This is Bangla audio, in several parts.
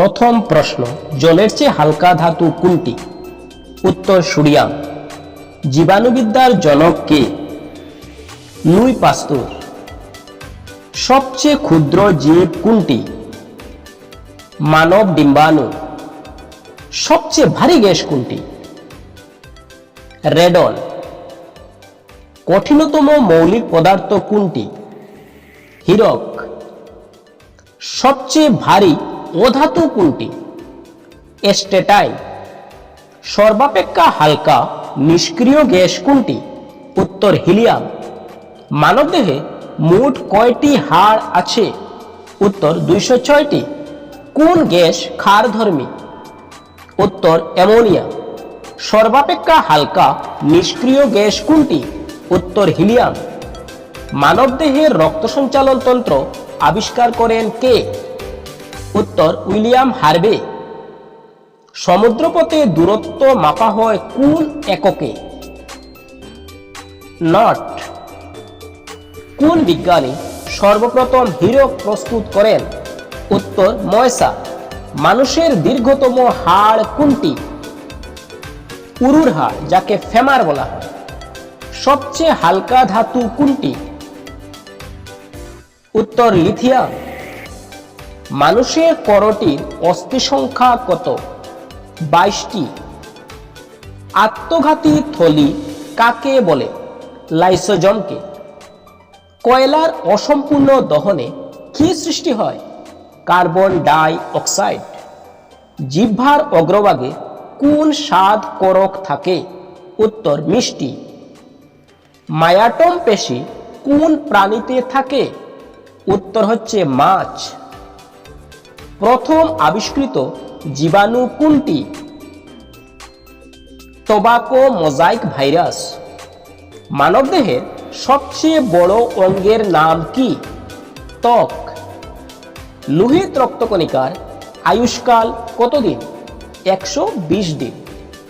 প্রথম প্রশ্ন, জলের চেয়ে হালকা ধাতু কোনটি? উত্তর, সোডিয়াম। জীবাণুবিদ্যার জনক কে? লুই পাস্তুর। সবচেয়ে ক্ষুদ্র জীব কোনটি? মানব ডিম্বাণু। সবচেয়ে ভারী গ্যাস কোনটি? রেডন। কঠিনতম মৌলিক পদার্থ কোনটি? হীরক। সবচেয়ে ভারী অধাতু কোনটি? এস্টেটাই সর্বাপেক্ষা হালকা, নিষ্ক্রিয় গ্যাস কোনটি? উত্তর, হিলিয়াম। মানবদেহে মোট কয়টি হাড় আছে? উত্তর, দুইশো ছয়টি। কোন গ্যাস ক্ষারধর্মী? উত্তর, অ্যামোনিয়া। সর্বাপেক্ষা হালকা, নিষ্ক্রিয় গ্যাস কোনটি? উত্তর, হিলিয়াম। মানবদেহের রক্ত সঞ্চালন তন্ত্র আবিষ্কার করেন কে? উত্তর উইলিয়াম হার্বে সমুদ্রপথে দূরত্ব মাপা হয় কোন এককে? নট। কোন বিজ্ঞানী সর্বপ্রথম হীরক প্রস্তুত করেন? উত্তর ময়সা। মানুষের দীর্ঘতম হাড় কোনটি? উরুর হাড় যাকে ফেমার বলা হয়। সবচেয়ে হালকা ধাতু কোনটি? উত্তর লিথিয়াম। মানুষের করটির অস্থি সংখ্যা কত? বাইশটি। আত্মঘাতী থলি কাকে বলে? লাইসোজমকে। কয়লার অসম্পূর্ণ দহনে কি সৃষ্টি হয়? Carbon dioxide. জিহ্বার অগ্রভাগে কোন স্বাদ করক থাকে? উত্তর মিষ্টি। মায়াটম পেশি কোন প্রাণীতে থাকে? উত্তর হচ্ছে মাছ। প্রথম আবিষ্কৃত জীবাণু কোনটি? Tobacco mosaic virus. মানবদেহের সবচেয়ে বড় অঙ্গের নাম কি? ত্বক। লোহিত রক্তকণিকার আয়ুষ্কাল কতদিন? একশো বিশ দিন।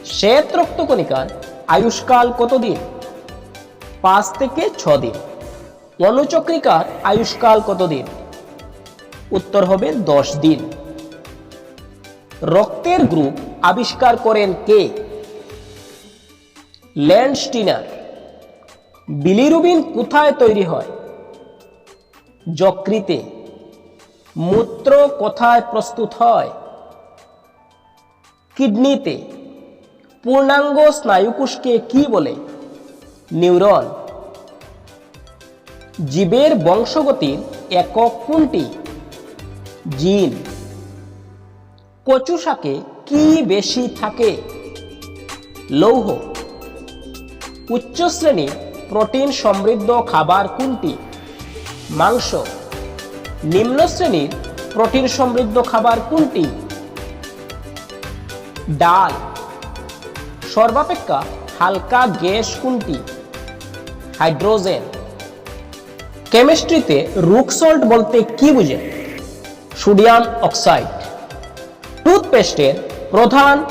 শ্বেত রক্তকণিকার আয়ুষ্কাল কতদিন? পাঁচ থেকে ছ দিন। অনুচক্রিকার আয়ুষ্কাল কতদিন? উত্তর হবে দশ দিন। রক্তের গ্রুপ আবিষ্কার করেন কে? ল্যান্ডস্টিনার। বিলিরুবিন কোথায় তৈরি হয়? যকৃতে। মূত্র কোথায় প্রস্তুত হয়? কিডনিতে। পূর্ণাঙ্গ স্নায়ুকোষকে কি বলে? নিউরন। জীবের বংশগতির একক কোনটি? জিন। কচু শাকে কি বেশি থাকে? লৌহ। উচ্চ শ্রেণির প্রোটিন সমৃদ্ধ খাবার কোনটি? মাংস। নিম্ন শ্রেণির প্রোটিন সমৃদ্ধ খাবার কোনটি? ডাল। সর্বাপেক্ষা হালকা গ্যাস কোনটি? হাইড্রোজেন। কেমিস্ট্রিতে রুক সল্ট বলতে কি বুঝে? Sodium oxide. টুথপেস্টের প্রধান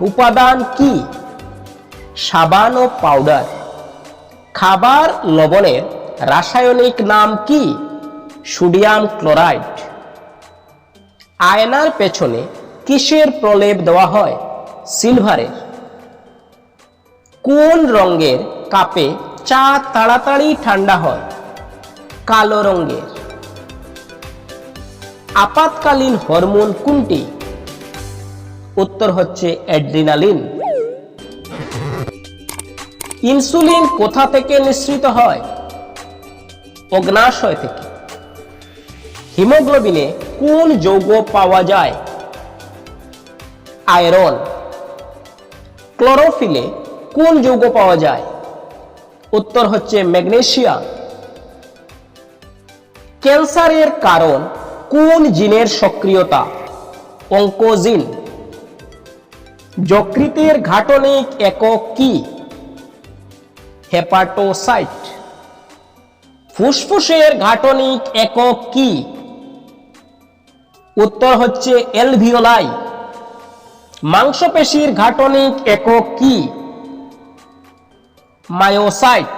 উপাদান কি? সাবান ও পাউডার। খাবার লবণের রাসায়নিক নাম কি? Sodium chloride. আয়নার পেছনে কিসের প্রলেপ দেওয়া হয়? সিলভারের। কোন রঙের কাপে চা তাড়াতাড়ি ঠান্ডা হয়? কালো রঙের। আপাতকালীন হরমোন কোনটি? উত্তর হচ্ছে অ্যাড্রিনালিন। ইনসুলিন কোথা থেকে নিঃসৃত হয়? অগ্নাশয় থেকে। হিমোগ্লোবিনে কোন যৌগ পাওয়া যায়? আয়রন। ক্লোরোফিলে কোন যৌগ পাওয়া যায়? উত্তর হচ্ছে ম্যাগনেসিয়াম ক্যান্সারের কারণ কোন জিনের সক্রিয়তা? অঙ্কোজিন। যকৃতের ঘাটনিক একক কি? হেপাটোসাইট। ফুসফুসের ঘাটনিক একক কি? উত্তর হচ্ছে এলভিওলাই মাংসপেশির ঘাটনিক একক কি? মায়োসাইট।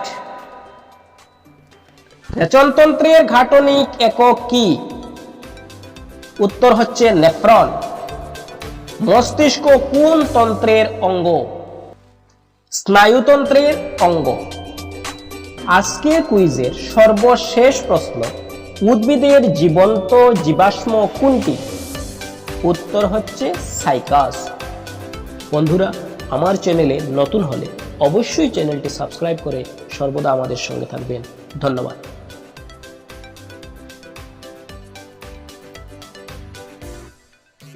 রেচনতন্ত্রের ঘাটনিক একক কি? উত্তর হচ্ছে নেফ্রন। মস্তিষ্ক কোন তন্ত্রের অঙ্গ? স্নায়ুতন্ত্রের অঙ্গ। আজকের কুইজের সর্বশেষ প্রশ্ন, উদ্ভিদের জীবন্ত জীবাশ্ম কোনটি? উত্তর হচ্ছে সাইকাস। বন্ধুরা, আমার চ্যানেলে নতুন হলে অবশ্যই চ্যানেলটি সাবস্ক্রাইব করে সর্বদা আমাদের সঙ্গে থাকবেন। ধন্যবাদ।